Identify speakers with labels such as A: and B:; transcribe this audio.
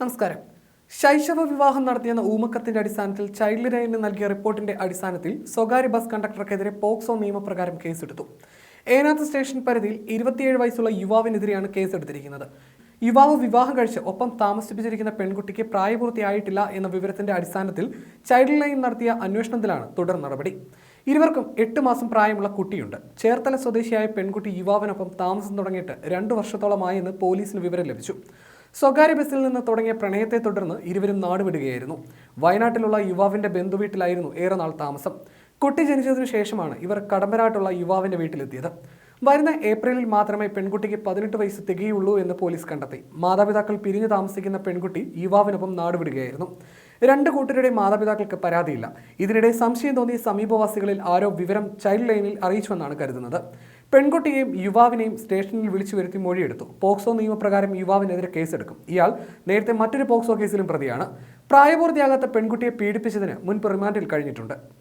A: നമസ്കാരം. ശൈശവ വിവാഹം നടത്തിയെന്ന ഊമക്കത്തിന്റെ അടിസ്ഥാനത്തിൽ ചൈൽഡ് ലൈനിന് നൽകിയ റിപ്പോർട്ടിന്റെ അടിസ്ഥാനത്തിൽ സ്വകാര്യ ബസ് കണ്ടക്ടർക്കെതിരെ പോക്സോ നിയമപ്രകാരം കേസെടുത്തു. ഏനാത്ത് സ്റ്റേഷൻ പരിധിയിൽ ഇരുപത്തിയേഴ് വയസ്സുള്ള യുവാവിനെതിരെയാണ് കേസെടുത്തിരിക്കുന്നത്. യുവാവ് വിവാഹം കഴിച്ച് ഒപ്പം താമസിപ്പിച്ചിരിക്കുന്ന പെൺകുട്ടിക്ക് പ്രായപൂർത്തിയായിട്ടില്ല എന്ന വിവരത്തിന്റെ അടിസ്ഥാനത്തിൽ ചൈൽഡ് ലൈൻ നടത്തിയ അന്വേഷണത്തിലാണ് തുടർ നടപടി. ഇരുവർക്കും എട്ട് മാസം പ്രായമുള്ള കുട്ടിയുണ്ട്. ചേർത്തല സ്വദേശിയായ പെൺകുട്ടി യുവാവിനൊപ്പം താമസം തുടങ്ങിയിട്ട് രണ്ടു വർഷത്തോളമായെന്ന് പോലീസിന് വിവരം ലഭിച്ചു. സ്വകാര്യ ബസ്സിൽ നിന്ന് തുടങ്ങിയ പ്രണയത്തെ തുടർന്ന് ഇരുവരും നാടുവിടുകയായിരുന്നു. വയനാട്ടിലുള്ള യുവാവിന്റെ ബന്ധുവീട്ടിലായിരുന്നു ഏറെ നാൾ താമസം. കുട്ടി ജനിച്ചതിനു ശേഷമാണ് ഇവർ കടമ്പരാട്ടുള്ള യുവാവിന്റെ വീട്ടിലെത്തിയത്. വരുന്ന ഏപ്രിലിൽ മാത്രമേ പെൺകുട്ടിക്ക് പതിനെട്ട് വയസ്സ് തികയുള്ളൂ എന്ന് പോലീസ് കണ്ടെത്തി. മാതാപിതാക്കൾ പിരിഞ്ഞു താമസിക്കുന്ന പെൺകുട്ടി യുവാവിനൊപ്പം നാടുവിടുകയായിരുന്നു. രണ്ട് കൂട്ടരുടെ മാതാപിതാക്കൾക്ക് പരാതിയില്ല. ഇതിനിടെ സംശയം തോന്നിയ സമീപവാസികളിൽ ആരോ വിവരം ചൈൽഡ് ലൈനിൽ അറിയിച്ചുവെന്നാണ് കരുതുന്നത്. പെൺകുട്ടിയെയും യുവാവിനെയും സ്റ്റേഷനിൽ വിളിച്ചു വരുത്തി മൊഴിയെടുത്തു. പോക്സോ നിയമപ്രകാരം യുവാവിനെതിരെ കേസെടുക്കും. ഇയാൾ നേരത്തെ മറ്റൊരു പോക്സോ കേസിലും പ്രതിയാണ്. പ്രായപൂർത്തിയാകാത്ത പെൺകുട്ടിയെ പീഡിപ്പിച്ചതിന് മുൻപ് റിമാൻഡിൽ കഴിഞ്ഞിട്ടുണ്ട്.